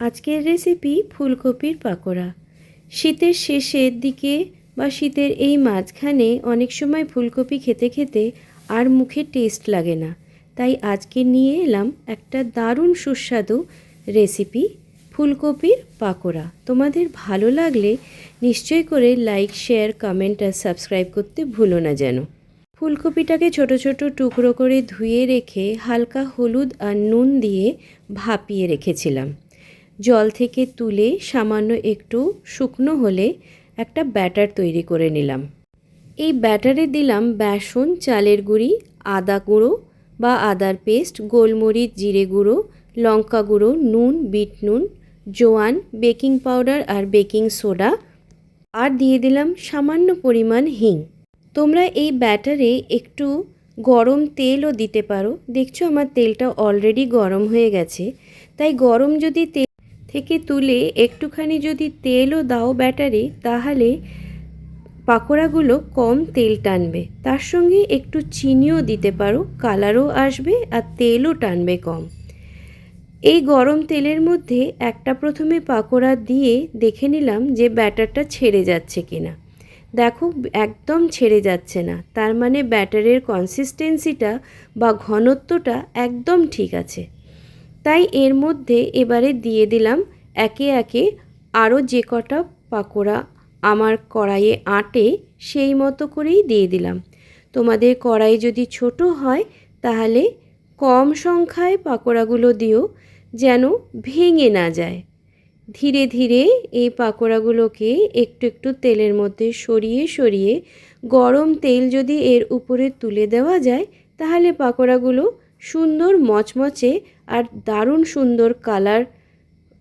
আজকের রেসিপি ফুলকপির পাকোড়া। শীতের শেষের দিকে বা শীতের এই মাঝখানে অনেক সময় ফুলকপি খেতে খেতে আর মুখে টেস্ট লাগে না। তাই আজকে নিয়ে এলাম একটা দারুণ সুস্বাদু রেসিপি ফুলকপির পাকোড়া। তোমাদের ভালো লাগলে নিশ্চয় করে লাইক শেয়ার কমেন্ট আর সাবস্ক্রাইব করতে ভুলো না যেন। ফুলকপিটাকে ছোট ছোট টুকরো করে ধুয়ে রেখে হালকা হলুদ আর নুন দিয়ে ভাপিয়ে রেখেছিলাম। জল থেকে তুলে সামান্য একটু শুকনো হলে একটা ব্যাটার তৈরি করে নিলাম। এই ব্যাটারে দিলাম বেসন, চালের গুঁড়ি, আদা গুঁড়ো বা আদার পেস্ট, গোলমরিচ, জিরে গুঁড়ো, লঙ্কা গুঁড়ো, নুন, বিট নুন, জোয়ান, বেকিং পাউডার আর বেকিং সোডা আর দিয়ে দিলাম সামান্য পরিমাণ হিং। তোমরা এই ব্যাটারে একটু গরম তেলও দিতে পারো। দেখছ আমার তেলটা অলরেডি গরম হয়ে গেছে। তাই গরম যদি তেল থেকে তুলে একটুখানি যদি তেলও দাও ব্যাটারে, তাহলে পাকোড়াগুলো কম তেল টানবে। তার সঙ্গে একটু চিনিও দিতে পারো, কালারও আসবে আর তেলও টানবে কম। এই গরম তেলের মধ্যে একটা প্রথমে পাকোড়া দিয়ে দেখে নিলাম যে ব্যাটারটা ছেড়ে যাচ্ছে কিনা। দেখো, একদম ছেড়ে যাচ্ছে না। তার মানে ব্যাটারের কনসিস্টেন্সিটা বা ঘনত্বটা একদম ঠিক আছে। তাই এর মধ্যে এবারে দিয়ে দিলাম একে একে আরও যে কটা পাকোড়া আমার কড়াইয়ে আটে সেই মতো করেই দিয়ে দিলাম। তোমাদের কড়াই যদি ছোট হয় তাহলে কম সংখ্যায় পাকোড়াগুলো দিও যেন ভেঙে না যায়। ধীরে ধীরে এই পাকোড়াগুলোকে একটু একটু তেলের মধ্যে সরিয়ে সরিয়ে গরম তেল যদি এর উপরে তুলে দেওয়া যায় তাহলে পাকোড়াগুলো সুন্দর মচমচে আর দারুণ সুন্দর কালার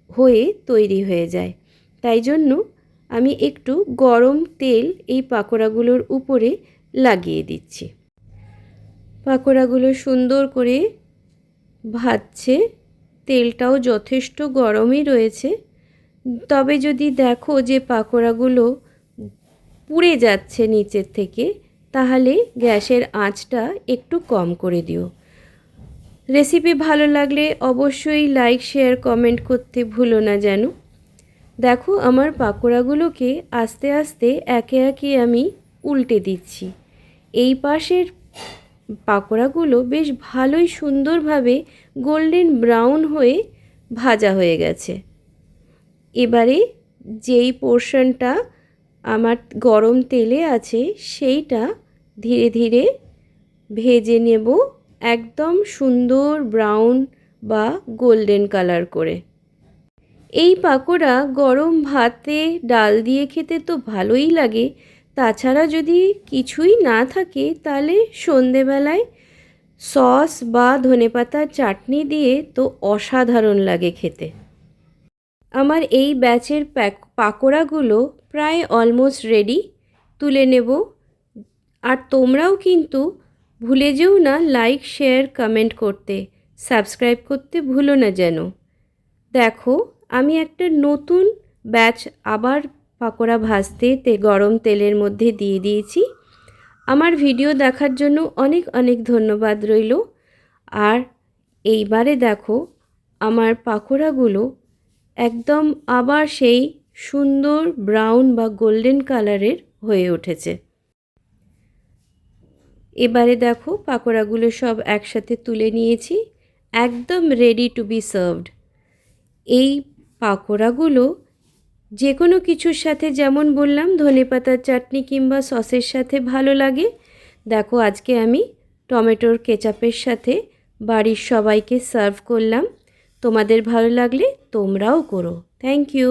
হয়ে তৈরি হয়ে যায়। তাই জন্য আমি একটু গরম তেল এই পাকোড়াগুলোর উপরে লাগিয়ে দিচ্ছি। পাকোড়াগুলো সুন্দর করে ভাজছে। তেলটাও যথেষ্ট গরমই রয়েছে। তবে যদি দেখো যে পাকোড়াগুলো পুড়ে যাচ্ছে নিচের থেকে, তাহলে গ্যাসের আঁচটা একটু কম করে দিও। রেসিপি ভালো লাগলে অবশ্যই লাইক শেয়ার কমেন্ট করতে ভুলো না যেন। দেখো, আমার পাকোড়াগুলোকে আস্তে আস্তে একে একে আমি উল্টে দিচ্ছি। এই পাশের পাকোড়াগুলো বেশ ভালোই সুন্দরভাবে গোল্ডেন ব্রাউন হয়ে ভাজা হয়ে গেছে। এবারে যেই পোর্শনটা আমার গরম তেলে আছে, সেইটা ধীরে ধীরে ভেজে নেব। একদম সুন্দর ব্রাউন বা গোল্ডেন কালার করে। এই পাকোড়া গরম ভাতে ডাল দিয়ে খেতে তো ভালোই লাগে। তাছাড়া যদি কিছুই না থাকে, তাহলে সন্ধেবেলায় সস বা ধনেপাতার চাটনি দিয়ে তো অসাধারণ লাগে খেতে। আমার এই ব্যাচের প্যাক পাকোড়াগুলো প্রায় অলমোস্ট রেডি তুলে নেব। আর তোমরাও কিন্তু ভুলে যেও না লাইক শেয়ার কমেন্ট করতে। সাবস্ক্রাইব করতে ভুলো না যেন। দেখো, আমি একটা নতুন ব্যাচ আবার পাকোড়া ভাজতে তে গরম তেলের মধ্যে দিয়ে দিয়েছি। আমার ভিডিও দেখার জন্য অনেক অনেক ধন্যবাদ রইল। আর এইবারে দেখো, আমার পাকোড়াগুলো একদম আবার সেই সুন্দর ব্রাউন বা গোল্ডেন কালারের হয়ে উঠেছে। এবারে দেখো পাকোড়াগুলো সব একসাথে তুলে নিয়েছি, একদম রেডি টু বি সার্ভড এই পাকোড়াগুলো যে কোনো কিছুর সাথে যেমন বললাম ধনেপাতার চাটনি কিংবা সসের সাথে ভালো লাগে। দেখো আজকে আমি টমেটোর কেচাপের সাথে বাড়ির সবাইকে সার্ভ করলাম। তোমাদের ভালো লাগলে তোমরাও করো। Thank you